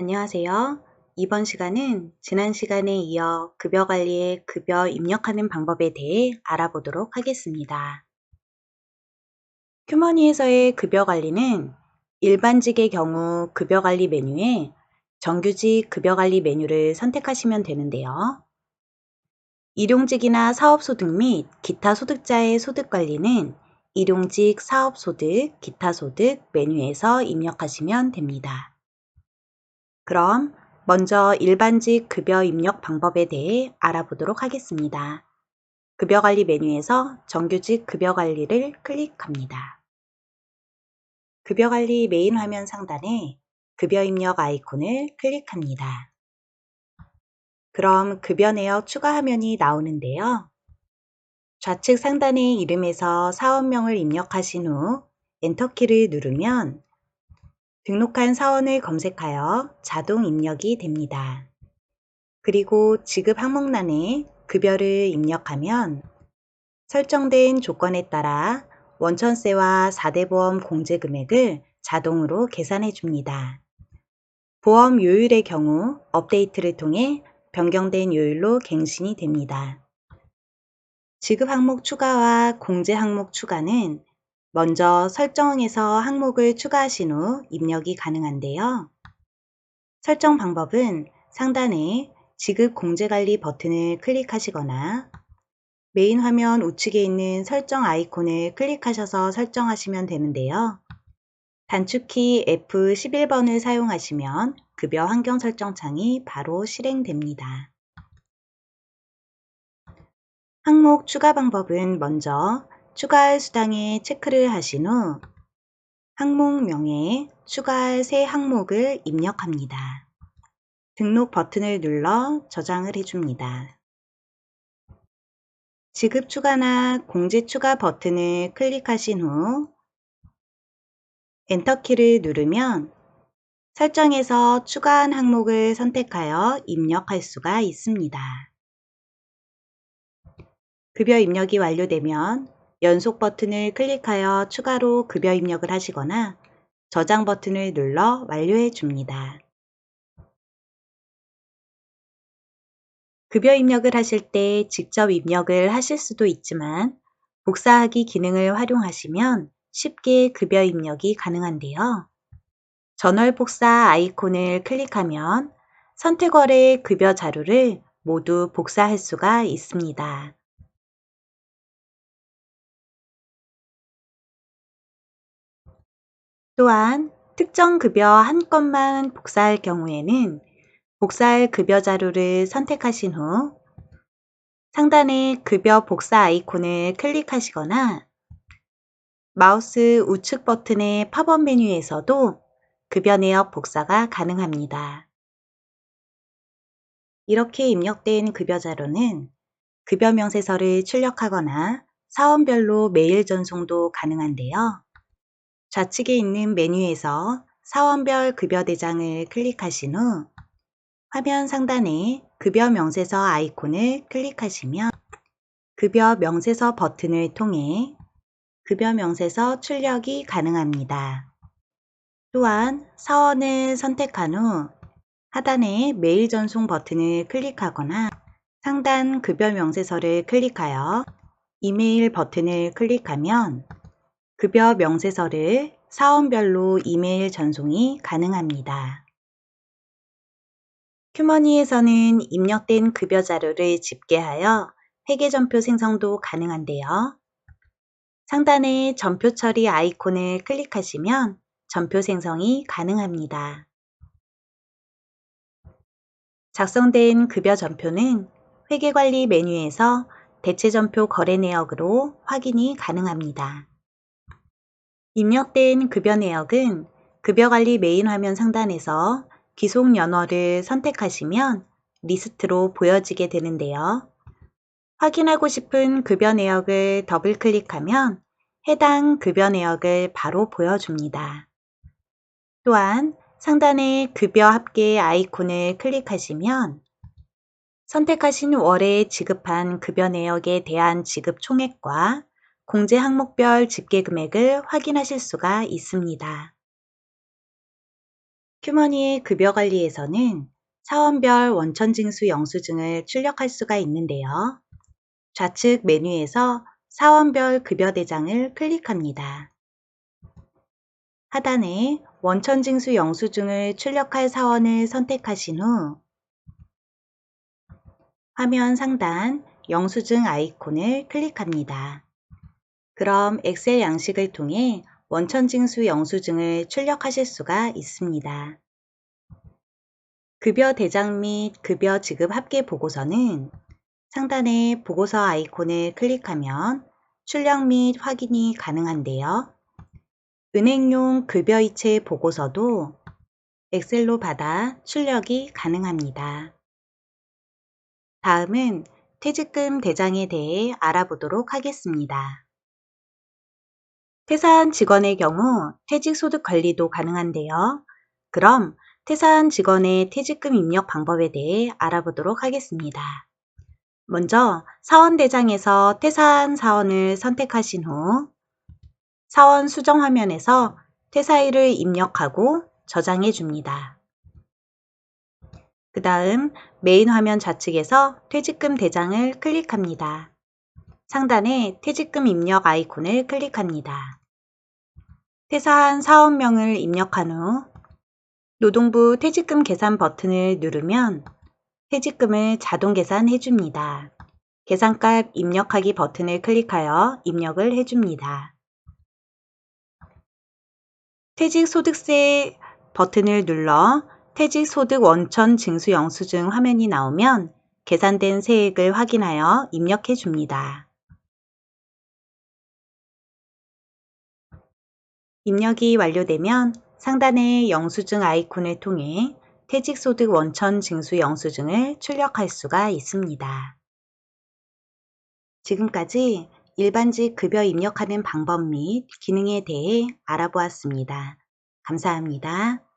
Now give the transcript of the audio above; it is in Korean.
안녕하세요. 이번 시간은 지난 시간에 이어 급여 관리에 급여 입력하는 방법에 대해 알아보도록 하겠습니다. 큐머니에서의 급여 관리는 일반직의 경우 급여 관리 메뉴에 정규직 급여 관리 메뉴를 선택하시면 되는데요. 일용직이나 사업소득 및 기타 소득자의 소득 관리는 일용직 사업소득, 기타 소득 메뉴에서 입력하시면 됩니다. 그럼 먼저 일반직 급여 입력 방법에 대해 알아보도록 하겠습니다. 급여 관리 메뉴에서 정규직 급여 관리를 클릭합니다. 급여 관리 메인 화면 상단에 급여 입력 아이콘을 클릭합니다. 그럼 급여 내역 추가 화면이 나오는데요. 좌측 상단의 이름에서 사원명을 입력하신 후 엔터키를 누르면 등록한 사원을 검색하여 자동 입력이 됩니다. 그리고 지급 항목란에 급여를 입력하면 설정된 조건에 따라 원천세와 4대 보험 공제 금액을 자동으로 계산해 줍니다. 보험 요율의 경우 업데이트를 통해 변경된 요율로 갱신이 됩니다. 지급 항목 추가와 공제 항목 추가는 먼저 설정에서 항목을 추가하신 후 입력이 가능한데요. 설정 방법은 상단에 지급 공제관리 버튼을 클릭하시거나 메인 화면 우측에 있는 설정 아이콘을 클릭하셔서 설정하시면 되는데요. 단축키 F11번을 사용하시면 급여 환경 설정 창이 바로 실행됩니다. 항목 추가 방법은 먼저 추가할 수당에 체크를 하신 후 항목명에 추가할 새 항목을 입력합니다. 등록 버튼을 눌러 저장을 해줍니다. 지급 추가나 공제 추가 버튼을 클릭하신 후 엔터키를 누르면 설정에서 추가한 항목을 선택하여 입력할 수가 있습니다. 급여 입력이 완료되면 연속 버튼을 클릭하여 추가로 급여 입력을 하시거나 저장 버튼을 눌러 완료해 줍니다. 급여 입력을 하실 때 직접 입력을 하실 수도 있지만 복사하기 기능을 활용하시면 쉽게 급여 입력이 가능한데요. 전월 복사 아이콘을 클릭하면 선택월의 급여 자료를 모두 복사할 수가 있습니다. 또한 특정 급여 한 건만 복사할 경우에는 복사할 급여 자료를 선택하신 후 상단의 급여 복사 아이콘을 클릭하시거나 마우스 우측 버튼의 팝업 메뉴에서도 급여 내역 복사가 가능합니다. 이렇게 입력된 급여 자료는 급여 명세서를 출력하거나 사원별로 메일 전송도 가능한데요. 좌측에 있는 메뉴에서 사원별 급여 대장을 클릭하신 후 화면 상단에 급여 명세서 아이콘을 클릭하시면 급여 명세서 버튼을 통해 급여 명세서 출력이 가능합니다. 또한 사원을 선택한 후 하단에 메일 전송 버튼을 클릭하거나 상단 급여 명세서를 클릭하여 이메일 버튼을 클릭하면 급여 명세서를 사원별로 이메일 전송이 가능합니다. 큐머니에서는 입력된 급여 자료를 집계하여 회계전표 생성도 가능한데요. 상단에 전표 처리 아이콘을 클릭하시면 전표 생성이 가능합니다. 작성된 급여 전표는 회계관리 메뉴에서 대체 전표 거래 내역으로 확인이 가능합니다. 입력된 급여 내역은 급여관리 메인 화면 상단에서 기속 연월을 선택하시면 리스트로 보여지게 되는데요. 확인하고 싶은 급여 내역을 더블 클릭하면 해당 급여 내역을 바로 보여줍니다. 또한 상단의 급여 합계 아이콘을 클릭하시면 선택하신 월에 지급한 급여 내역에 대한 지급 총액과 공제 항목별 집계 금액을 확인하실 수가 있습니다. 큐머니의 급여 관리에서는 사원별 원천징수 영수증을 출력할 수가 있는데요. 좌측 메뉴에서 사원별 급여 대장을 클릭합니다. 하단에 원천징수 영수증을 출력할 사원을 선택하신 후 화면 상단 영수증 아이콘을 클릭합니다. 그럼 엑셀 양식을 통해 원천징수 영수증을 출력하실 수가 있습니다. 급여 대장 및 급여 지급 합계 보고서는 상단의 보고서 아이콘을 클릭하면 출력 및 확인이 가능한데요. 은행용 급여이체 보고서도 엑셀로 받아 출력이 가능합니다. 다음은 퇴직금 대장에 대해 알아보도록 하겠습니다. 퇴사한 직원의 경우 퇴직소득 관리도 가능한데요. 그럼 퇴사한 직원의 퇴직금 입력 방법에 대해 알아보도록 하겠습니다. 먼저 사원 대장에서 퇴사한 사원을 선택하신 후 사원 수정 화면에서 퇴사일을 입력하고 저장해 줍니다. 그 다음 메인 화면 좌측에서 퇴직금 대장을 클릭합니다. 상단에 퇴직금 입력 아이콘을 클릭합니다. 퇴사한 사원명을 입력한 후 노동부 퇴직금 계산 버튼을 누르면 퇴직금을 자동 계산해 줍니다. 계산값 입력하기 버튼을 클릭하여 입력을 해 줍니다. 퇴직소득세 버튼을 눌러 퇴직소득 원천 징수 영수증 화면이 나오면 계산된 세액을 확인하여 입력해 줍니다. 입력이 완료되면 상단의 영수증 아이콘을 통해 퇴직소득 원천 징수 영수증을 출력할 수가 있습니다. 지금까지 일반직 급여 입력하는 방법 및 기능에 대해 알아보았습니다. 감사합니다.